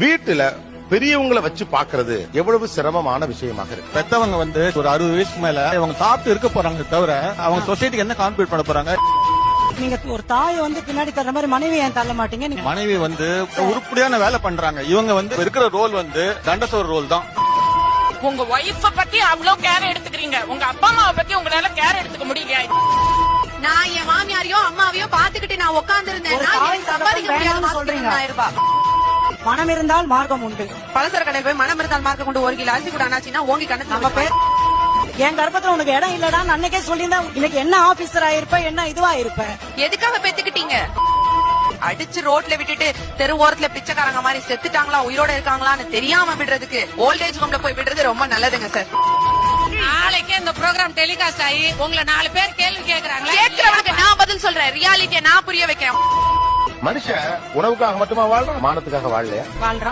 வீட்டுல பெரியவங்கள வச்சு பாக்குறது எவ்வளவு சிரமமான விஷயமாக இருக்கு. பெத்தவங்க வந்து ஒரு அறுபது வயசுக்கு மேல அவங்க சாப்பிட்டு இருக்க போறாங்க தவிர அவங்க சொசைட்டிக்கு என்ன கான்ட்ரிபியூட் பண்ண போறாங்க? நீங்க ஒரு தாயை வந்து பின்னாடி தள்ள மாதிரி மனைவி ஏன் தள்ள மாட்டீங்க? நீங்க மனைவி வந்து உருப்படியான வேலை பண்றாங்க. இவங்க வந்து இருக்கிற ரோல் வந்து தண்டசோர் ரோல் தான். உங்க ஒய்ஃப பத்தி அவ்வளவு கேர் எடுத்துக்கிறீங்க. உங்க அப்பா அம்மாவை பத்தி உங்களால கேர் எடுத்துக்க முடியல நான் என் மாமியாரையும் அம்மாவையும் பாத்துக்கிட்டு நான் உட்கார்ந்து இருந்தேன் சம்பாதிக்க முடியாத வேணாம்னு மாசத்துக்கு சொல்றீங்க. மனம் இருந்தால் மார்க்கம் உண்டு. பலசர கடையில் போய் மனம் இருந்தால் மார்க்க கொண்டு ஒரு கிலோ அரிசி கூட அண்ணாச்சின்னா ஓங்கி நம்ம கண்ணத்துல பேர் என் கர்ப்பத்துல உனக்கு இடம் இல்லடான்னு அன்னைக்கே சொல்லியிருந்தா இன்னைக்கு என்ன ஆபீசரா இருப்ப என்ன இதுவா இருப்ப? எதுக்காக பெத்துக்கிட்டீங்க? அடிச்சு ரோட்ல விட்டுட்டு தெரு ஓரத்துல பிச்சைக்காரங்க மாதிரி செத்துட்டாங்களா உயிரோட இருக்காங்களான்னு தெரியாம விடுறதுக்கு ஓல்டேஜ் ஹோம்ல போய் விடுறது ரொம்ப நல்லதுங்க சார் நாளைக்கு இந்த ப்ரோக்ராம் டெலிகாஸ்ட் ஆகி உங்களை நாலு பேர் கேள்வி கேட்கிறவனுக்கு நான் பதில் சொல்றேன். ரியாலிட்டியை நான் புரிய வைக்கிறேன். மனுஷன் உணவுக்காக மட்டுமா வாழ்றான்? மானத்துக்காக வாழலையா? வாழ்றான்.